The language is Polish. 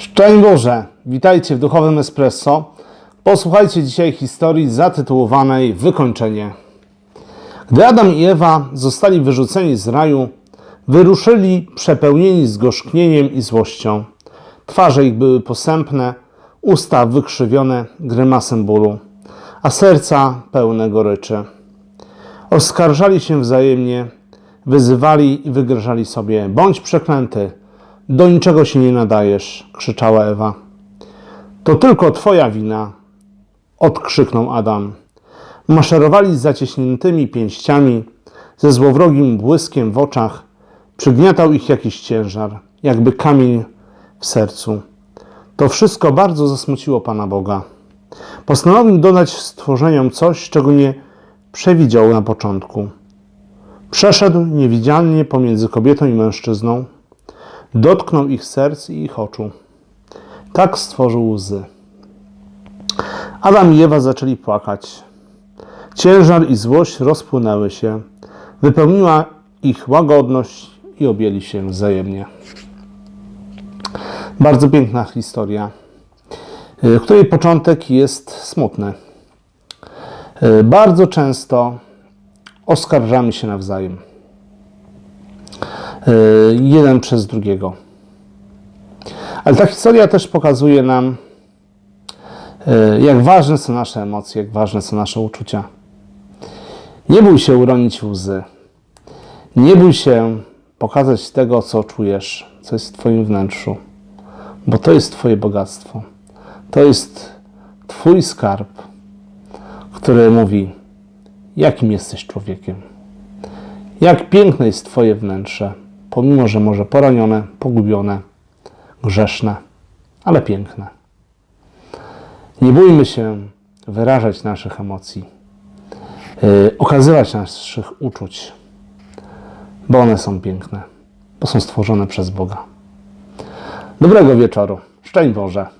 Szczęść Boże! Witajcie w Duchowym Espresso. Posłuchajcie dzisiaj historii zatytułowanej Wykończenie. Gdy Adam i Ewa zostali wyrzuceni z raju, wyruszyli przepełnieni zgorzknieniem i złością. Twarze ich były posępne, usta wykrzywione grymasem bólu, a serca pełne goryczy. Oskarżali się wzajemnie, wyzywali i wygrażali sobie: Bądź przeklęty, do niczego się nie nadajesz, krzyczała Ewa. To tylko twoja wina, odkrzyknął Adam. Maszerowali z zaciśniętymi pięściami, ze złowrogim błyskiem w oczach, przygniatał ich jakiś ciężar, jakby kamień w sercu. To wszystko bardzo zasmuciło Pana Boga. Postanowił dodać stworzeniom coś, czego nie przewidział na początku. Przeszedł niewidzialnie pomiędzy kobietą i mężczyzną, dotknął ich serc i ich oczu. Tak stworzył łzy. Adam i Ewa zaczęli płakać. Ciężar i złość rozpłynęły się, wypełniła ich łagodność i objęli się wzajemnie. Bardzo piękna historia, y, której początek jest smutny. Y, Bardzo często oskarżamy się nawzajem. Y, Jeden przez drugiego. Ale ta historia też pokazuje nam, y, jak ważne są nasze emocje, jak ważne są nasze uczucia. Nie bój się uronić łzy. Nie bój się pokazać tego, co czujesz, co jest w Twoim wnętrzu, bo to jest Twoje bogactwo. To jest Twój skarb, który mówi, jakim jesteś człowiekiem. Jak piękne jest Twoje wnętrze, pomimo że może poranione, pogubione, grzeszne, ale piękne. Nie bójmy się wyrażać naszych emocji, yy, okazywać naszych uczuć, bo one są piękne, bo są stworzone przez Boga. Dobrego wieczoru. Szczęść Boże.